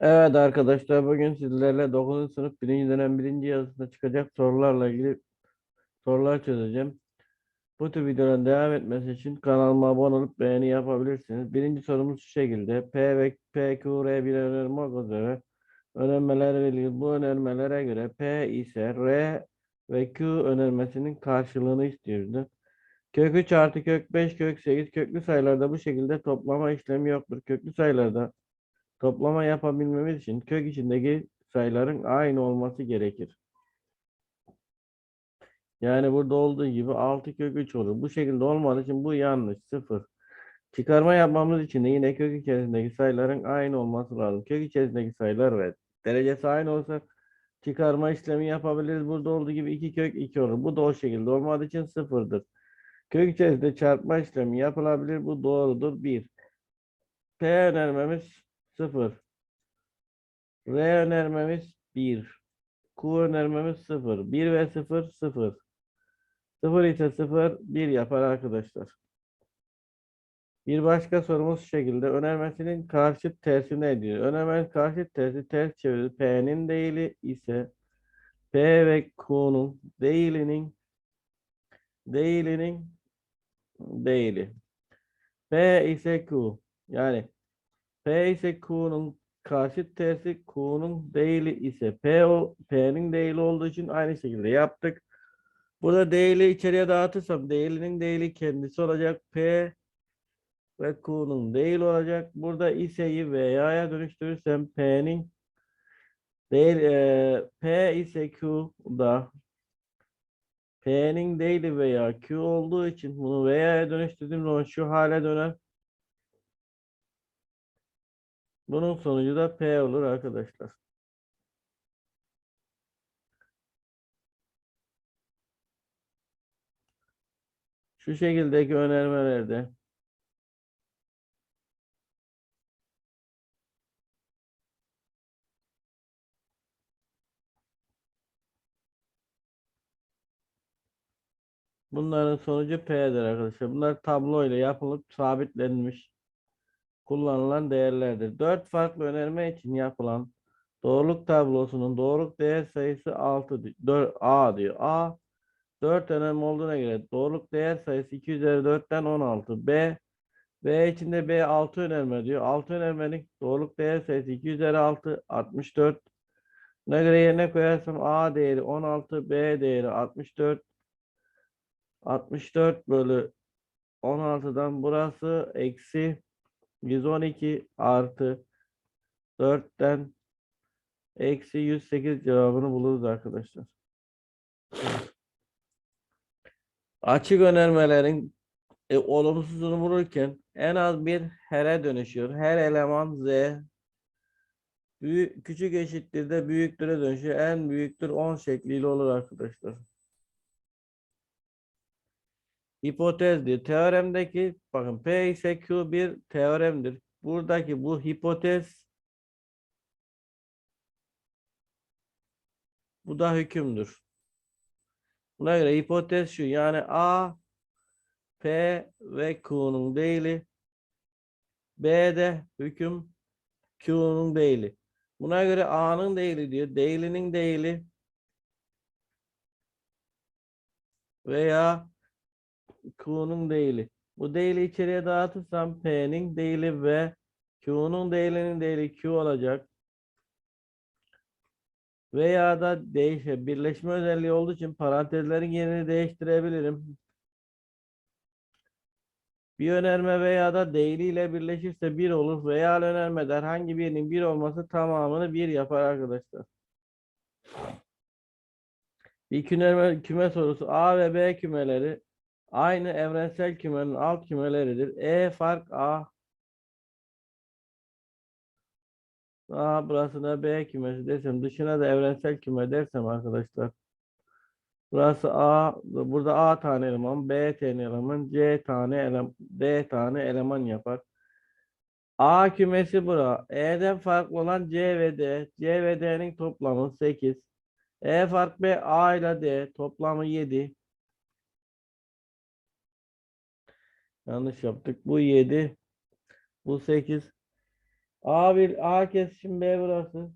Evet arkadaşlar bugün sizlerle 9. sınıf 1. dönem 1. yazısında çıkacak sorularla ilgili sorular çözeceğim. Bu tür videoların devam etmesi için kanalıma abone olup beğeni yapabilirsiniz. Birinci sorumuz şu şekilde. P ve PQR bir önerme üzere önermeler veriliyor. Bu önermelere göre P ise R ve Q önermesinin karşılığını istiyordu. Kök 3 artı kök 5 kök 8 köklü sayılarda bu şekilde toplama işlemi yoktur. Köklü sayılarda Toplama yapabilmemiz için kök içindeki sayıların aynı olması gerekir. Yani burada olduğu gibi 6 kök 3 olur. Bu şekilde olmadığı için bu yanlış. 0. Çıkarma yapmamız için de yine kök içerisindeki sayıların aynı olması lazım. Kök içerisindeki sayılar ve derecesi aynı olsa çıkarma işlemi yapabiliriz. Burada olduğu gibi 2 kök 2 olur. Bu da o şekilde olmadığı için 0'dır. Kök içerisinde çarpma işlemi yapılabilir. Bu doğrudur. 1. P önermemiz 0. R önermemiz 1. Q önermemiz 0. 1 ve 0 0. 0 ise 0 1 yapar arkadaşlar. Bir başka sorumuz şu şekilde. Önermesinin karşıt tersi ne diyor? Önermenin karşıt tersi ters çeviri. P'nin değili ise P ve Q'nun değilinin değilinin değili. P ise Q. Yani P ise Q'nun karşıt tersi Q'nun değili ise P o P'nin değili olduğu için aynı şekilde yaptık. Burada değili içeriye dağıtırsam değilinin değili kendisi olacak. P ve Q'nun değil olacak. Burada ise'yi veya'ya dönüştürürsem P'nin değil e, P ise Q'da P'nin değili veya Q olduğu için bunu veya'ya dönüştürdüğüm zaman şu hale döner. Bunun sonucu da P olur arkadaşlar. Şu şekildeki önermelerde bunların sonucu P'dir arkadaşlar. Bunlar tablo ile yapılıp sabitlenmiş kullanılan değerlerdir. Dört farklı önerme için yapılan doğruluk tablosunun doğruluk değer sayısı 6 4 A diyor. A 4 önemli olduğuna göre doğruluk değer sayısı 2 üzeri 4'ten 16. B B içinde B 6 önerme diyor. 6 önermenin doğruluk değer sayısı 2 üzeri 6 64. Buna göre yerine koyarsam A değeri 16, B değeri 64. 64 bölü 16'dan burası eksi 112 artı 4'ten eksi 108 cevabını buluruz arkadaşlar. Açık önermelerin e, olumsuzunu bulurken en az bir her'e dönüşüyor. Her eleman z büyük, küçük eşittir de büyüktüre dönüşüyor. En büyüktür 10 şekliyle olur arkadaşlar. Hipotez diyor. Teoremdeki bakın P ise Q bir teoremdir. Buradaki bu hipotez bu da hükümdür. Buna göre hipotez şu. Yani A P ve Q'nun değili B'de hüküm Q'nun değili. Buna göre A'nın değili diyor. Değilinin değili veya Q'nun değili. Bu değili içeriye dağıtırsam P'nin değili ve Q'nun değilinin değili Q olacak. Veya da değişe birleşme özelliği olduğu için parantezlerin yerini değiştirebilirim. Bir önerme veya da değiliyle birleşirse bir olur veya önermede herhangi birinin bir olması tamamını bir yapar arkadaşlar. Bir küme, küme sorusu A ve B kümeleri aynı evrensel kümenin alt kümeleridir. E fark A. A burası da B kümesi desem dışına da evrensel küme dersem arkadaşlar. Burası A, burada A tane eleman, B tane eleman, C tane eleman, D tane eleman yapar. A kümesi bura. E'den farklı olan C ve D. C ve D'nin toplamı 8. E fark B, A ile D toplamı 7. Yanlış yaptık. Bu 7. Bu 8. A1 A kesişim B burası.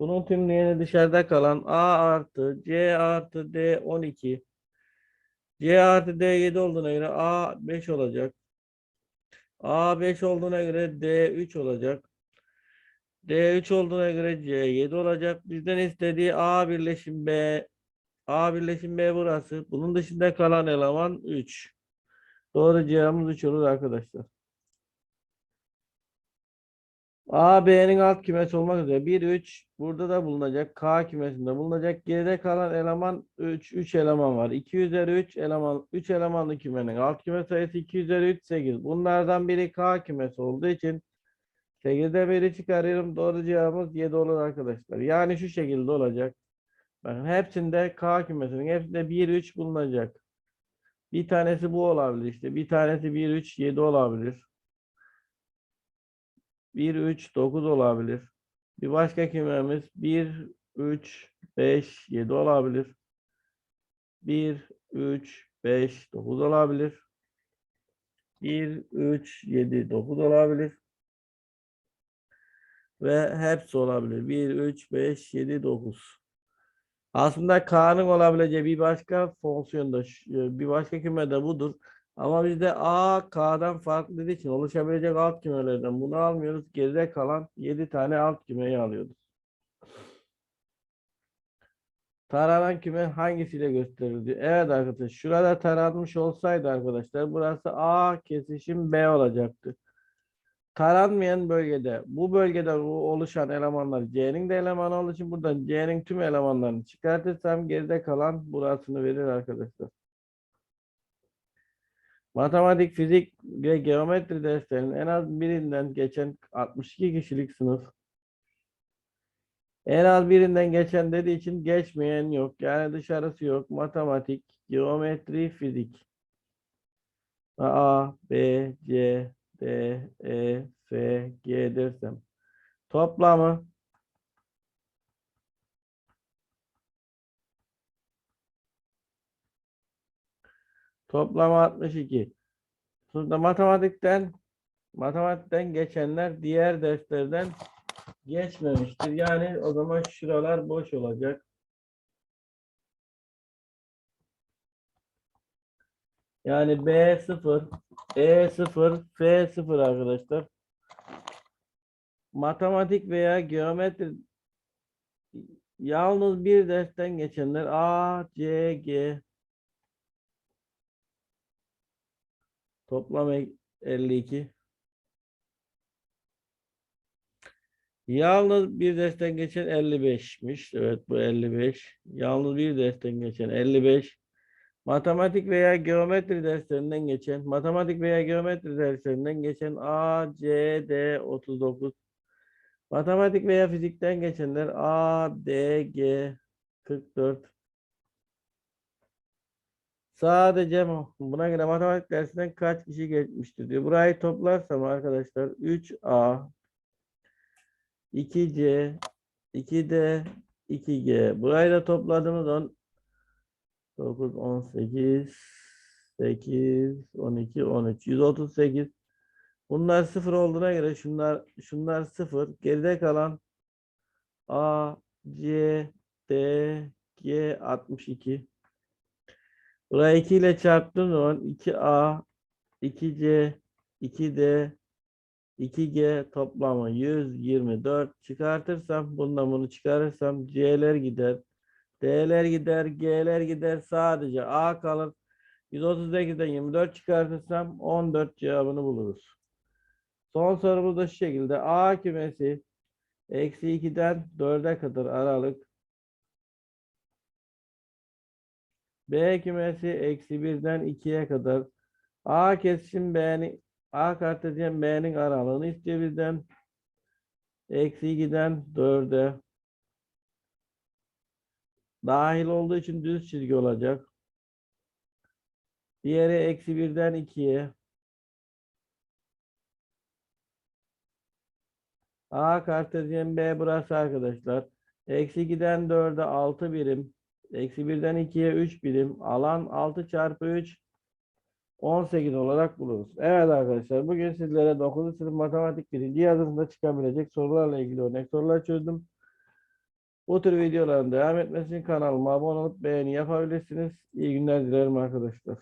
Bunun tümleyeni dışarıda kalan A artı C artı D 12. C artı D 7 olduğuna göre A 5 olacak. A 5 olduğuna göre D 3 olacak. D 3 olduğuna göre C 7 olacak. Bizden istediği A birleşim B. A birleşim B burası. Bunun dışında kalan eleman 3. Doğru cevabımız 3 olur arkadaşlar. A, B'nin alt kümesi olmak üzere 1, 3 burada da bulunacak. K kümesinde bulunacak. Geride kalan eleman 3. 3 eleman var. 2 üzeri 3 eleman 3 elemanlı kümenin alt küme sayısı 2 üzeri 3 8. Bunlardan biri K kümesi olduğu için 8'de biri çıkarıyorum. Doğru cevabımız 7 olur arkadaşlar. Yani şu şekilde olacak. Bakın hepsinde K kümesinin hepsinde 1, 3 bulunacak. Bir tanesi bu olabilir işte. Bir tanesi 1, 3, 7 olabilir. 1, 3, 9 olabilir. Bir başka kümemiz 1, 3, 5, 7 olabilir. 1, 3, 5, 9 olabilir. 1, 3, 7, 9 olabilir. Ve hepsi olabilir. 1, 3, 5, 7, 9. Aslında K'nın olabileceği bir başka fonksiyonda, şu- bir başka küme de budur. Ama bizde A, K'dan farklı dediği için oluşabilecek alt kümelerden bunu almıyoruz. Geride kalan 7 tane alt kümeyi alıyoruz. Taranan küme hangisiyle gösterildi? Evet arkadaşlar şurada taranmış olsaydı arkadaşlar burası A kesişim B olacaktı. Taranmayan bölgede bu bölgede oluşan elemanlar C'nin de elemanı olduğu için buradan C'nin tüm elemanlarını çıkartırsam geride kalan burasını verir arkadaşlar. Matematik, fizik ve geometri derslerinin en az birinden geçen 62 kişilik sınıf. En az birinden geçen dediği için geçmeyen yok. Yani dışarısı yok. Matematik, geometri, fizik. A, B, C, D, E, F, G dersem. Toplamı toplamı 62. Sonra matematikten matematikten geçenler diğer derslerden geçmemiştir. Yani o zaman şuralar boş olacak. Yani B0, E0, F0 arkadaşlar. Matematik veya geometri yalnız bir dersten geçenler A, C, G toplam e- 52. Yalnız bir dersten geçen 55'miş. Evet bu 55. Yalnız bir dersten geçen 55. Matematik veya geometri derslerinden geçen, matematik veya geometri derslerinden geçen A, C, D 39. Matematik veya fizikten geçenler A, D, G 44. Sadece bu- buna göre matematik dersinden kaç kişi geçmiştir diyor. Burayı toplarsam arkadaşlar 3A 2C 2D 2G. Burayı da topladığımız zaman 9, 18, 8, 12, 13, 138. Bunlar sıfır olduğuna göre şunlar şunlar sıfır. Geride kalan A, C, D, G 62. Burayı 2 ile çarptığım zaman 2A, 2C, 2D, 2G toplamı 124 çıkartırsam bundan bunu çıkarırsam C'ler gider. D'ler gider, G'ler gider. Sadece A kalır. 138'den 24 çıkartırsam 14 cevabını buluruz. Son sorumuz da şu şekilde. A kümesi eksi 2'den 4'e kadar aralık. B kümesi eksi 1'den 2'ye kadar. A kesişim B'nin A kartezyen B'nin aralığını istiyor bizden. Eksi 2'den 4'e. Dahil olduğu için düz çizgi olacak. Diğeri eksi 1'den 2'ye. A kartezyen B burası arkadaşlar. Eksi 2'den 4'e 6 birim. Eksi 1'den 2'ye 3 birim. Alan 6 çarpı 3. 18 olarak buluruz. Evet arkadaşlar bugün sizlere 9. sınıf matematik 1. yazısında çıkabilecek sorularla ilgili örnek sorular çözdüm. Bu tür videoların devam etmesi için kanalıma abone olup beğeni yapabilirsiniz. İyi günler dilerim arkadaşlar.